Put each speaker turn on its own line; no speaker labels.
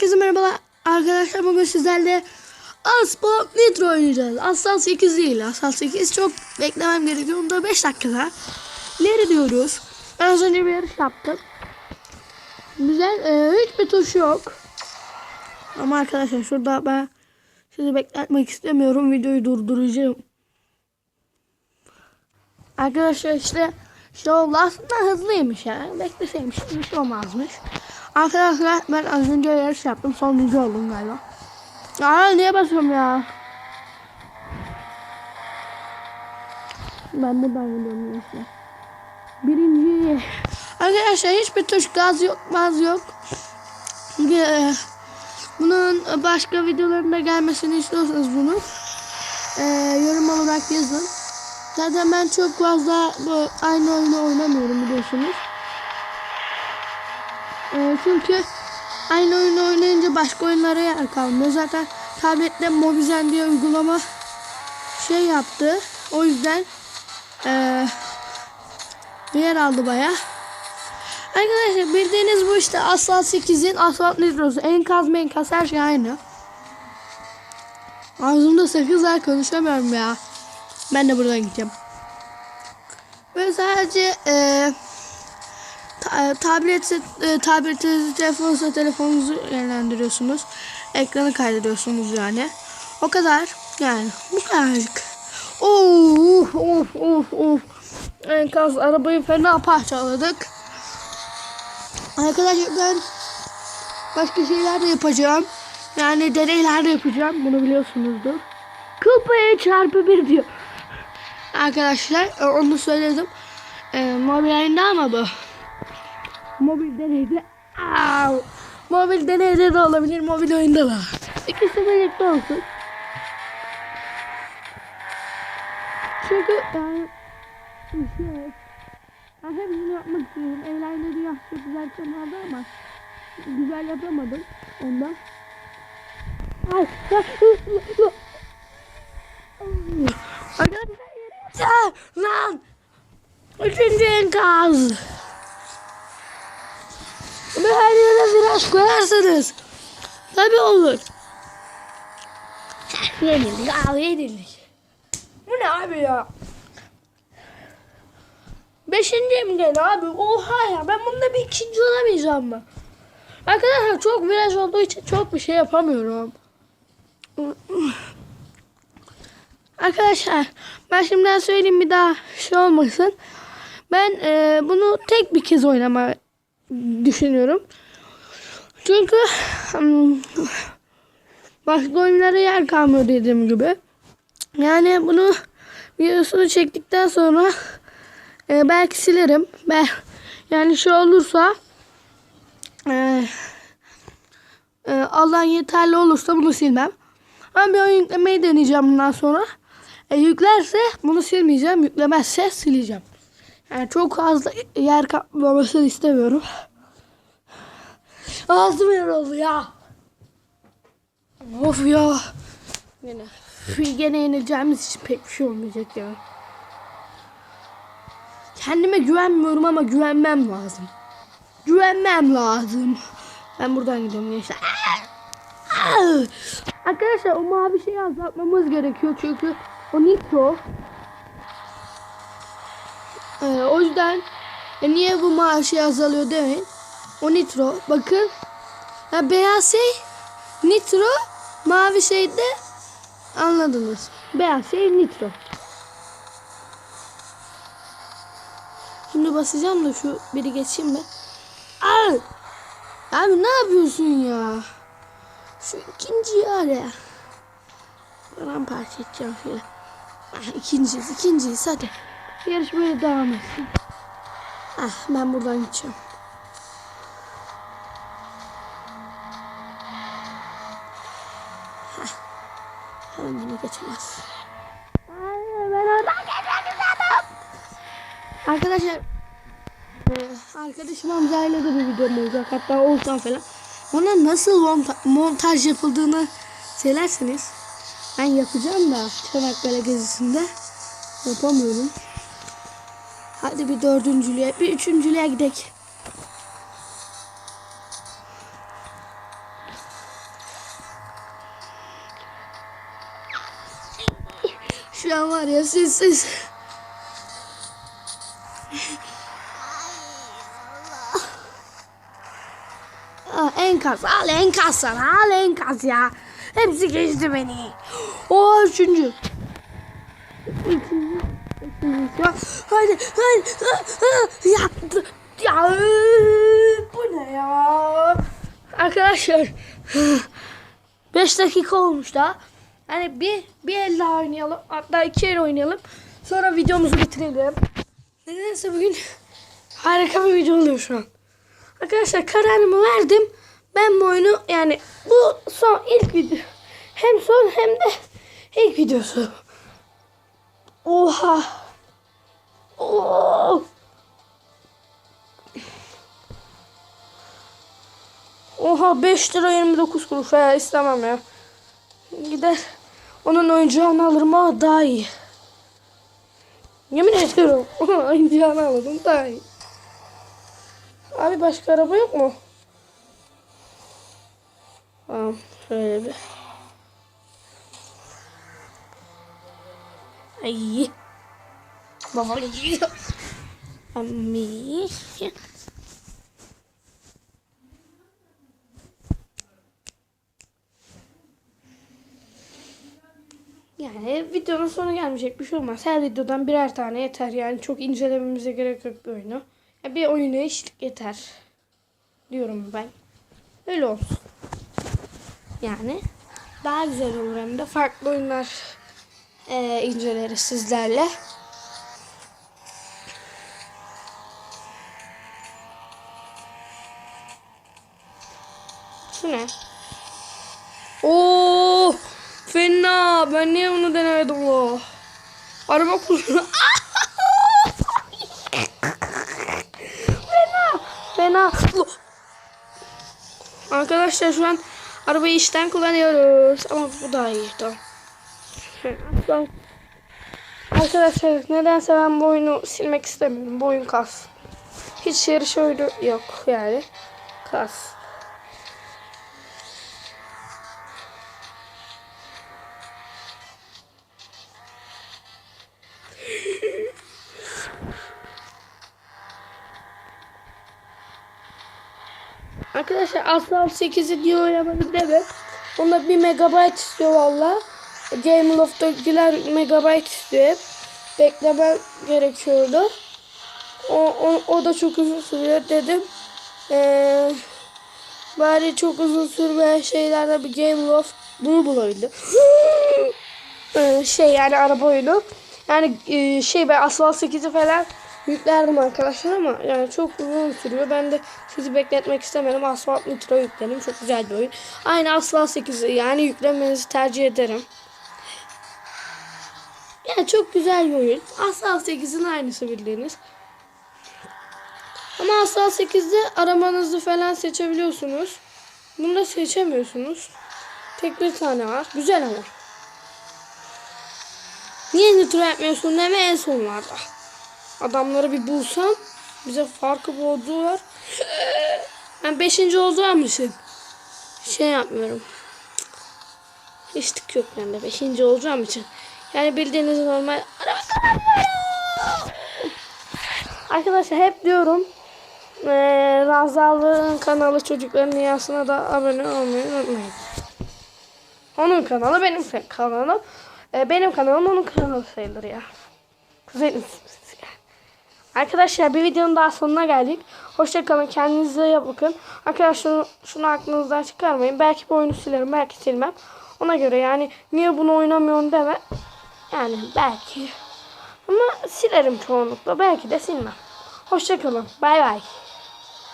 Herkese merhabalar arkadaşlar bugün sizlerle Asphalt Nitro oynayacağız. Asphalt 8 değil. Asphalt 8 çok beklemem gerekiyor. Onda 5 dakikada. Leri diyoruz. Ben az önce bir yarış yaptım. Güzel. Ee, hiçbir tuş yok. Ama arkadaşlar şurada ben sizi bekletmek istemiyorum. Videoyu durduracağım. Arkadaşlar işte şey oldu aslında hızlıymış ya. Bekleseymiş bir şey olmazmış. Arkadaşlar ben az önce yarış yaptım. Sonuncu oldum galiba. Aa niye basıyorum ya? Ben buradan gidiyorum işte. Birinci. Arkadaşlar hiçbir tuş gaz yok, gaz yok. Ee, Bunun başka videolarında gelmesini istiyorsanız bunu e, yorum olarak yazın. Zaten ben çok fazla bu aynı oyunu oynamıyorum biliyorsunuz. Ee, çünkü aynı oyunu oynayınca başka oyunlara yer kalmıyor. Zaten tablette Mobizen diye uygulama şey yaptı. O yüzden ee, yer aldı baya. Arkadaşlar bildiğiniz bu işte Asphalt 8'in Asphalt Nitro'su. Enkaz menkaz her şey aynı. Ağzımda sakız var konuşamıyorum ya. Ben de buradan gideceğim. Böyle sadece eee Ta- tablet, e, tableti, telefonsa telefonunuzu yönlendiriyorsunuz. Ekranı kaydediyorsunuz yani. O kadar. Yani bu kadarcık. Of of of of. Enkaz arabayı fena parçaladık. Arkadaşlar ben başka şeyler de yapacağım. Yani deneyler de yapacağım. Bunu biliyorsunuzdur. Kıl payı çarpı bir diyor. Arkadaşlar e, onu söyledim. E, mobil yayında ama bu. Mobil deneyde Au! Mobil deneyde de olabilir, mobil oyunda da. İkisi birlikte olsun. Çünkü yani şey, ben hepsini yapmak istiyorum. Eğlenceli yaşlı güzel kanalda ama güzel yapamadım ondan. Ay, ya, Arkadaşlar ya, lan! Üçüncü enkaz! Her yere viraj koyarsanız tabi olur. Yenildik abi yenildik. Bu ne abi ya? Beşinci mi gene abi? Oha ya ben bunda bir ikinci olamayacağım mı? Arkadaşlar çok viraj olduğu için çok bir şey yapamıyorum. Arkadaşlar ben şimdiden söyleyeyim bir daha şey olmasın. Ben e, bunu tek bir kez oynama düşünüyorum. Çünkü hmm, başka oyunlara yer kalmıyor dediğim gibi. Yani bunu videosunu çektikten sonra e, belki silerim. Ben yani şey olursa e, e, Allah yeterli olursa bunu silmem. Ama bir oyun yüklemeyi deneyeceğim bundan sonra. E, yüklerse bunu silmeyeceğim. Yüklemezse sileceğim. Yani çok fazla yer kaplamasını istemiyorum. Ağzım yer oldu ya. Of ya. Yine. Gene yenileceğimiz için pek bir şey olmayacak ya. Kendime güvenmiyorum ama güvenmem lazım. Güvenmem lazım. Ben buradan gidiyorum gençler. Arkadaşlar o mavi şeyi azaltmamız gerekiyor çünkü o nitro. Ee, o yüzden e, niye bu şey azalıyor demeyin. O nitro. Bakın. Ha, beyaz şey nitro. Mavi şey de anladınız. Beyaz şey nitro. Şimdi basacağım da şu biri geçeyim mi? Al. Abi ne yapıyorsun ya? Şu ikinciyi araya. Paramparça edeceğim şöyle. İkinciyiz, ikinciyiz hadi. Yarış böyle devam etsin. Ah, ben buradan gideceğim. Hah. Hemen beni geçemez. Ben oradan geçmek istedim. Arkadaşlar ee, arkadaşım Hamza ile de bir videom olacak. Hatta olsam falan. Ona nasıl monta- montaj yapıldığını söylerseniz ben yapacağım da Çanakkale gezisinde yapamıyorum. Hadi bir dördüncülüğe, bir üçüncülüğe gidelim. Şu an var ya siz siz. enkaz, al enkaz sana, al enkaz ya. Hepsi geçti beni. O üçüncü. Üçüncü. Ah, ah, Ya, ya bu ne ya? Arkadaşlar 5 dakika olmuş daha. Hani bir bir el daha oynayalım. Hatta iki el oynayalım. Sonra videomuzu bitirelim. Nedense bugün harika bir video oluyor şu an. Arkadaşlar kararımı verdim. Ben bu oyunu yani bu son ilk video. Hem son hem de ilk videosu. Oha. Oo. Oha 5 lira 29 kuruş ya istemem ya. Gider onun oyuncağını alırım ama daha iyi. Yemin ediyorum oyuncağını alırım daha iyi. Abi başka araba yok mu? Tamam şöyle bir. Ay. Baba gidiyor. Ami. Yani videonun sonu gelmeyecek bir şey olmaz. Her videodan birer tane yeter. Yani çok incelememize gerek yok bir oyunu. Ya bir oyuna eşlik yeter. Diyorum ben. Öyle olsun. Yani daha güzel olur hem de farklı oyunlar eee inceleriz sizlerle. Ne? Oo, fena. Ben niye bunu denemedim o? Araba kullanıyor. fena. Fena. Arkadaşlar şu an arabayı işten kullanıyoruz. Ama bu daha iyi. Tamam. Arkadaşlar nedense ben bu oyunu silmek istemiyorum. Bu oyun kas. Hiç yarış oyunu yok yani. Kas. Arkadaşlar Asphalt 8'i diye oynamadık deme. Onda 1 megabayt istiyor valla. Game Loft'takiler megabayt istiyor hep. Beklemem gerekiyordu. O, o, o da çok uzun sürüyor dedim. Ee, bari çok uzun sürmeyen şeylerde bir Game Loft bunu bulabildim. Ee, şey yani araba oyunu. Yani e, şey ben Asphalt 8'i falan yüklerdim arkadaşlar ama yani çok uzun sürüyor. Ben de sizi bekletmek istemedim. Asphalt Nitro yükledim. Çok güzel bir oyun. Aynı Asphalt 8'i yani yüklemenizi tercih ederim. Yani çok güzel bir oyun. Asphalt 8'in aynısı bildiğiniz. Ama Asphalt 8'de arabanızı falan seçebiliyorsunuz. Bunda seçemiyorsunuz. Tek bir tane var. Güzel ama. Niye nitro yapmıyorsun deme en sonlarda. Adamları bir bulsam bize farkı bozdular. Ben beşinci olduğum için şey yapmıyorum. Hiç tık yok bende beşinci olacağım için. Yani bildiğiniz normal Arkadaşlar hep diyorum ee, Razal'ın kanalı çocukların dünyasına da abone olmayı unutmayın. Onun kanalı benim kanalım. Ee, benim kanalım onun kanalı sayılır ya. Kuzenim. Arkadaşlar bir videonun daha sonuna geldik. Hoşçakalın. Kendinize iyi bakın. Arkadaşlar şunu aklınızdan çıkarmayın. Belki bu oyunu silerim. Belki silmem. Ona göre yani niye bunu oynamıyorsun deme. Yani belki. Ama silerim çoğunlukla. Belki de silmem. Hoşçakalın. Bay bay.